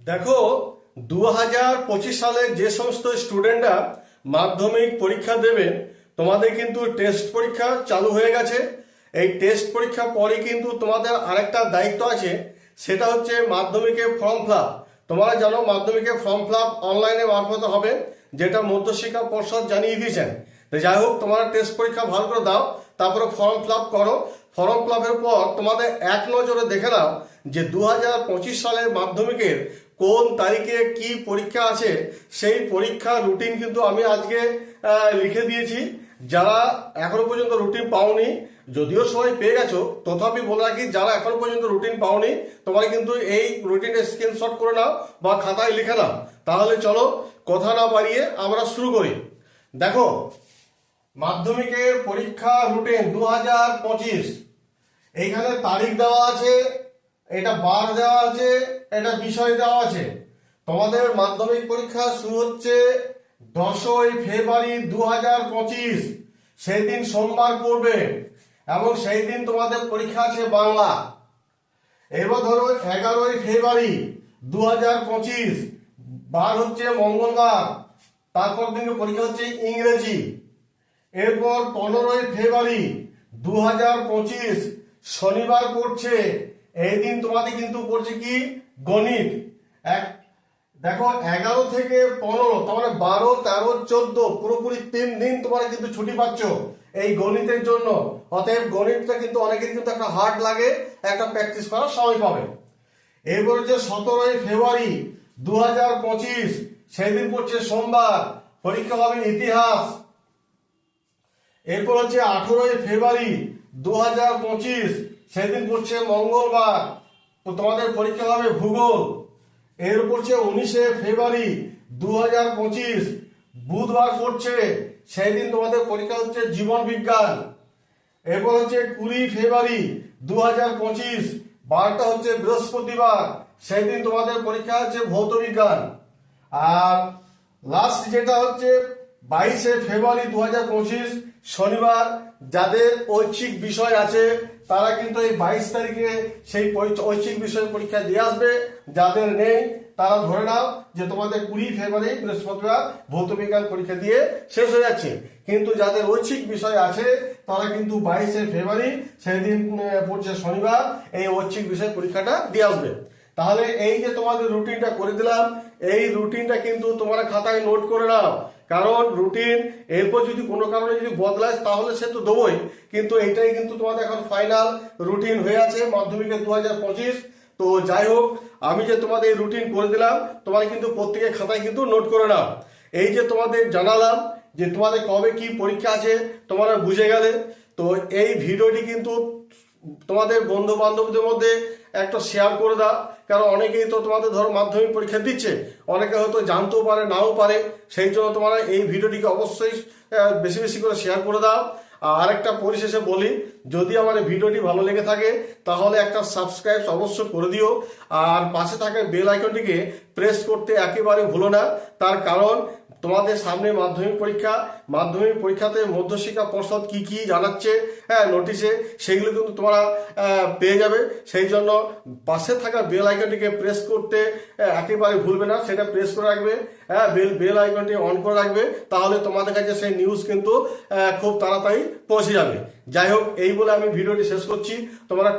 দেখো দু হাজার পঁচিশ সালে যে সমস্ত স্টুডেন্টরা মাধ্যমিক পরীক্ষা দেবে, তোমাদের কিন্তু টেস্ট পরীক্ষা চালু হয়ে গেছে। এই টেস্ট পরীক্ষা পরে কিন্তু তোমাদের আরেকটা দায়িত্ব আছে, সেটা হচ্ছে মাধ্যমিকের ফর্ম ফিল তোমরা জানো, মাধ্যমিকের ফর্ম ফিল অনলাইনে মারফত হবে, যেটা মধ্যশিক্ষা পর্ষদ জানিয়ে দিয়েছেন। তো যাই হোক, তোমরা টেস্ট পরীক্ষা ভালো করে দাও, তারপরে ফর্ম ফিল করো। ফর্ম ফিল পর তোমাদের এক নজরে দেখে নাও যে দু হাজার পঁচিশ সালের মাধ্যমিকের কোন তারিখে কি পরীক্ষা আছে, সেই পরীক্ষা রুটিন কিন্তু আমি আজকে লিখে দিয়েছি। যারা এখনও পর্যন্ত রুটিন পাওনি, যদিও সবাই পেয়ে গেছো, তথাপি বলে রাখি, যারা এখনও পর্যন্ত রুটিন পাওনি, তোমরা কিন্তু এই রুটিনের স্ক্রিনশট করে নাও বা খাতায় লিখে নাও। তাহলে চলো কথা না বাড়িয়ে আমরা শুরু করি। দেখো, মাধ্যমিকের পরীক্ষা রুটিন দু হাজার পঁচিশ। এইখানে তারিখ দেওয়া আছে এটা বার দেওয়া আছে, এটা বিষয় দেওয়া আছে। তোমাদের মাধ্যমিক পরীক্ষা শুরু হচ্ছে দশই ফেব্রুয়ারি দু হাজার পঁচিশ। সেই দিন সোমবার পড়বে এবং সেই দিন তোমাদের পরীক্ষা আছে বাংলা। এবার ধরো এগারোই ফেব্রুয়ারি দু হাজার পঁচিশ, বার হচ্ছে মঙ্গলবার, তারপর দিনকে পরীক্ষা হচ্ছে ইংরেজি। এরপর পনেরোই ফেব্রুয়ারি দু হাজার পঁচিশ, শনিবার পড়ছে এই দিন তোমাদের কিন্তু পড়ছে কি? গণিত। এক, দেখো, এগারো থেকে পনেরো তোমার বারো, তেরো, চোদ্দ, পুরোপুরি তিন দিন তোমরা কিন্তু ছুটি পাচ্ছ এই গণিতের জন্য। অতএব গণিতটা কিন্তু অনেকের কিন্তু একটা হার্ড লাগে, একটা প্র্যাকটিস করার সময় পাবে এরপর হচ্ছে সতেরোই ফেব্রুয়ারি দু হাজার পঁচিশ, সেদিন পড়ছে সোমবার, পরীক্ষা হবে ইতিহাস। এরপর হচ্ছে আঠেরোই ফেব্রুয়ারি দু হাজার পঁচিশ সেদিন পড়ছে মঙ্গলবার। তো তোমাদের পরীক্ষা হবে ভূগোল। এর পড়ছে উনিশে ফেব্রুয়ারি দু হাজার পঁচিশ বুধবার পড়ছে সেই দিন তোমাদের পরীক্ষা হচ্ছে জীবন বিজ্ঞান। এরপর হচ্ছে কুড়ি ফেব্রুয়ারি দু হাজার পঁচিশ, বারটা হচ্ছে বৃহস্পতিবার সেই দিন তোমাদের পরীক্ষা হচ্ছে ভৌত বিজ্ঞান। আর লাস্ট যেটা হচ্ছে বাইশে ফেব্রুয়ারি দু হাজার পঁচিশ শনিবার যাদের ঐচ্ছিক বিষয় আছে তারা কিন্তু এই বাইশ তারিখে সেই ঐচ্ছিক বিষয় পরীক্ষা দিয়ে আসবে। যাদের নেই তারা ধরে নাও যে তোমাদের কুড়ি ফেব্রুয়ারি বৃহস্পতিবার ভৌত বিজ্ঞান পরীক্ষা দিয়ে শেষ হয়ে যাচ্ছে। কিন্তু যাদের ঐচ্ছিক বিষয় আছে তারা কিন্তু বাইশে ফেব্রুয়ারি সেদিন আহ, পড়ছে শনিবার এই ঐচ্ছিক বিষয় পরীক্ষাটা দিয়ে আসবে। তাহলে এই যে তোমাদের রুটিনটা করে দিলাম এই রুটিনটা কিন্তু তোমরা খাতায় নোট করে নাও। কারণ রুটিন এরপর যদি কোনো কারণে যদি বদলায় তাহলে সে তো দেবই। কিন্তু এইটাই কিন্তু তোমাদের এখন ফাইনাল রুটিন হয়ে আছে মাধ্যমিকের দু হাজার পঁচিশ। তো যাই হোক, আমি যে তোমাদের এই রুটিন করে দিলাম, তোমরা কিন্তু প্রত্যেকের খাতায় কিন্তু নোট করে নাও। এই যে তোমাদের জানালাম যে তোমাদের কবে কি পরীক্ষা আছে, তোমরা বুঝে গেলে। তো এই ভিডিওটি কিন্তু তোমাদের বন্ধু বান্ধবদের মধ্যে একটা শেয়ার করে দাও। কারণ অনেকেই তো তোমাদের ধরো মাধ্যমিক পরীক্ষা দিচ্ছে, অনেকে হয়তো জানতেও পারে, নাও পারে। সেই জন্য তোমরা এই ভিডিওটিকে অবশ্যই বেশি বেশি করে শেয়ার করে দাও। আর আরেকটা পরিশেষে বলি, যদি আমার ভিডিওটি ভালো লেগে থাকে, তাহলে একটা সাবস্ক্রাইব অবশ্যই করে দিও। আর পাশে থাকা বেল আইকনটিকে প্রেস করতে একেবারে ভুলো না। তার কারণ তোমাদের সামনে মাধ্যমিক পরীক্ষা, মাধ্যমিক পরীক্ষাতে মধ্যশিক্ষা পর্ষদ কি কি জানাচ্ছে হ্যাঁ নোটিশে সেগুলো কিন্তু তোমরা পেয়ে যাবে। সেই জন্য পাশে থাকা বেল আইকনটিকে প্রেস করতে একেবারে ভুলবে না। সেটা প্রেস করে রাখবে হ্যাঁ বেল বেল আইকনটি অন করে রাখবে। তাহলে তোমাদের কাছে সেই নিউজ কিন্তু খুব তাড়াতাড়ি পৌঁছে যাবে। যাই হোক, এই বলে আমি ভিডিওটি শেষ করছি। তোমরা